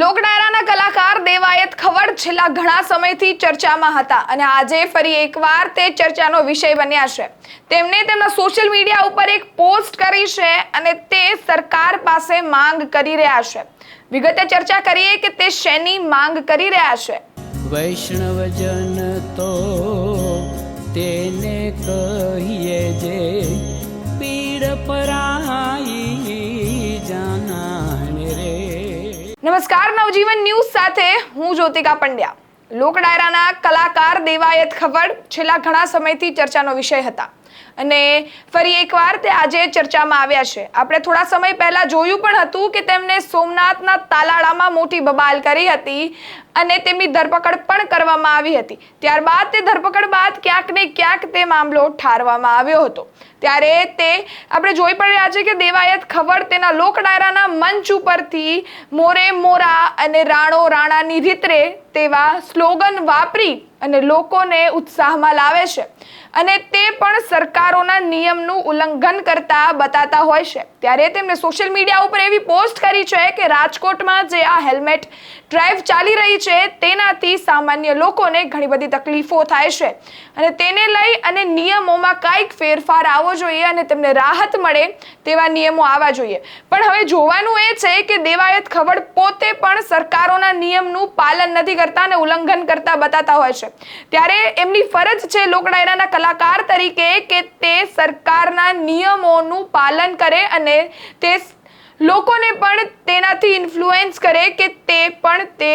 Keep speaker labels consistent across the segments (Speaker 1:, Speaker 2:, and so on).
Speaker 1: લોકડાયરાના કલાકાર દેવાયત ખવડ છેલ્લા ઘણા સમયથી ચર્ચામાં હતા અને આજે ફરી એકવાર તે ચર્ચાનો વિષય બન્યા છે. તેમણે તેમના સોશિયલ મીડિયા ઉપર એક પોસ્ટ કરી છે અને તે સરકાર પાસે માંગ કરી રહ્યા છે. વિગતે ચર્ચા કરીએ કે તે શેની માંગ કરી રહ્યા છે.
Speaker 2: વૈષ્ણવજન તો તેને કહીએ
Speaker 1: નમસ્કાર, નવજીવન ન્યૂઝ સાથે હું જ્યોતિકા પંડ્યા. લોકડાયરાના કલાકાર દેવાયત ખબર છેલ્લા ઘણા સમયથી ચર્ચાનો વિષય હતા. અને ફરી એકવાર તે આજે ચર્ચામાં આવ્યા છે. આપણે થોડા સમય પહેલા જોયું પણ હતું કે તેમને સોમનાથના તાલાળામાં મોટી બબાલ કરી હતી અને તેમની ધરપકડ પણ કરવામાં આવી હતી. ત્યારબાદ તે ધરપકડ બાદ ક્યાંક ને ક્યાંક તે મામલો ઠારવામાં આવ્યો હતો. ત્યારે તે, આપણે જોઈ પણ રહ્યા છે કે દેવાયત ખબર તેના લોક ડાયરાના મંચ ઉપરથી મોરે મોરા અને રાણો રાણાની રીતરે તેવા સ્લોગન વાપરી અને લોકોને ઉત્સાહમાં લાવે છે. અને તે પણ સરકારોના નિયમનું ઉલ્લંઘન કરતા બતાતા હોય છે. ત્યારે તેમણે સોશિયલ મીડિયા ઉપર એવી પોસ્ટ કરી છે કે રાજકોટમાં જે આ હેલ્મેટ ડ્રાઈવ ચાલી રહી છે, તેનાથી સામાન્ય લોકોને ઘણી બધી તકલીફો થાય છે. અને તેને લઈ અને નિયમોમાં કાંઈક ફેરફાર આવવો જોઈએ અને તેમને રાહત મળે તેવા નિયમો આવવા જોઈએ. પણ હવે જોવાનું એ છે કે દેવાયત ખવડ પોતે પણ સરકારોના નિયમનું પાલન નથી કરતા અને ઉલ્લંઘન કરતા બતાતા હોય છે. ત્યારે એમની ફરજ છે લોકડાયરાના કલાકાર તરીકે કે તે સરકારના નિયમોનું પાલન કરે અને તે લોકોને પણ તેનાથી ઇન્ફ્લુએન્સ કરે કે તે પણ તે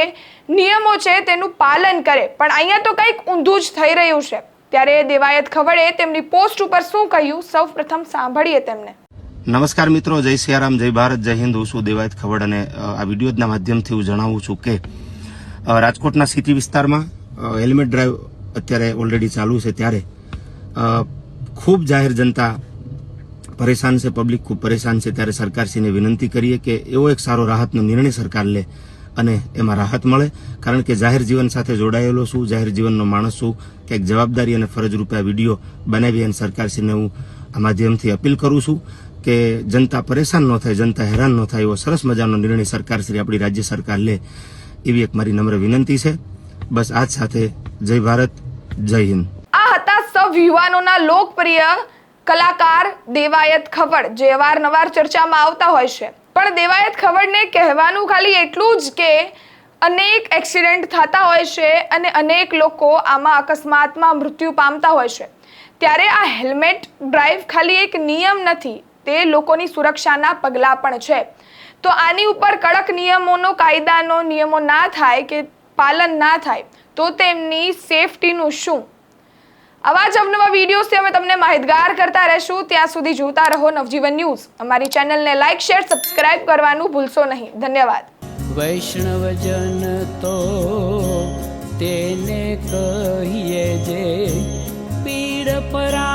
Speaker 1: નિયમો છે તેનું પાલન કરે. પણ અહીંયા તો કંઈક ઊંધું જ થઈ રહ્યું છે. ત્યારે દેવાયત ખવડે તેમની પોસ્ટ ઉપર શું કહ્યું? સૌ પ્રથમ સાંભળીએ તેમને.
Speaker 3: નમસ્કાર મિત્રો, જય સિયારામ, જય ભારત, જય હિન્દ. હું છું દેવાયત ખવડ અને આ વિડીયોના માધ્યમથી હું જણાવું છું કે રાજકોટના સિટી વિસ્તારમાં હેલ્મેટ ડ્રાઈવ અત્યારે ઓલરેડી ચાલુ છે ત્યારે. ખૂબ જાહેર જનતા પરેશાન છે, પબ્લિક ખૂબ પરેશાન છે. ત્યારે સરકારશ્રીને વિનંતી કરીએ કે એવો એક સારો રાહતનો નિર્ણય સરકાર લે અને એમાં રાહત મળે. કારણ કે જાહેર જીવન સાથે જોડાયેલો છું, જાહેર જીવનનો માણસ છું. ક્યાંક જવાબદારી અને ફરજ રૂપે આ વીડિયો બનાવી અને સરકારશ્રીને હું આ માધ્યમથી અપીલ કરું છું કે જનતા પરેશાન ન થાય, જનતા હેરાન ન થાય એવો સરસ મજાનો નિર્ણય સરકારશ્રી, આપણી રાજ્ય સરકાર લે એવી એક મારી નમ્ર વિનંતી છે. બસ આજ સાથે જય ભારત, જય હિન્દ.
Speaker 1: આ હતા સૌ યુવાનોના લોકપ્રિય કલાકાર દેવાયત ખવડ, જે અવારનવાર ચર્ચામાં આવતા હોય છે. પણ દેવાયત ખવડને કહેવાનું ખાલી એટલું જ કે અનેક એક્સિડન્ટ થતા હોય છે અને અનેક લોકો આમાં અકસ્માતમાં મૃત્યુ પામતા હોય છે. ત્યારે આ હેલ્મેટ ડ્રાઈવ ખાલી એક નિયમ નથી, તે લોકોની સુરક્ષાના પગલાં પણ છે. તો આની ઉપર કડક નિયમોનો, કાયદાનો નિયમો ના થાય કે પાલન ના થાય, તો તેમની સેફટીનું શું? આવા જ અવનવા વિડીયોઝથી અમે તમને માહિતગાર કરતા રહેશું. ત્યાં સુધી જોતા રહો નવજીવન ન્યૂઝ. અમારી ચેનલને લાઇક શેર સબસ્ક્રાઇબ કરવાનું ભૂલશો નહીં. ધન્યવાદ.
Speaker 2: વૈષ્ણવજન તો તેને કહીએ જે, પીડ પરાઈ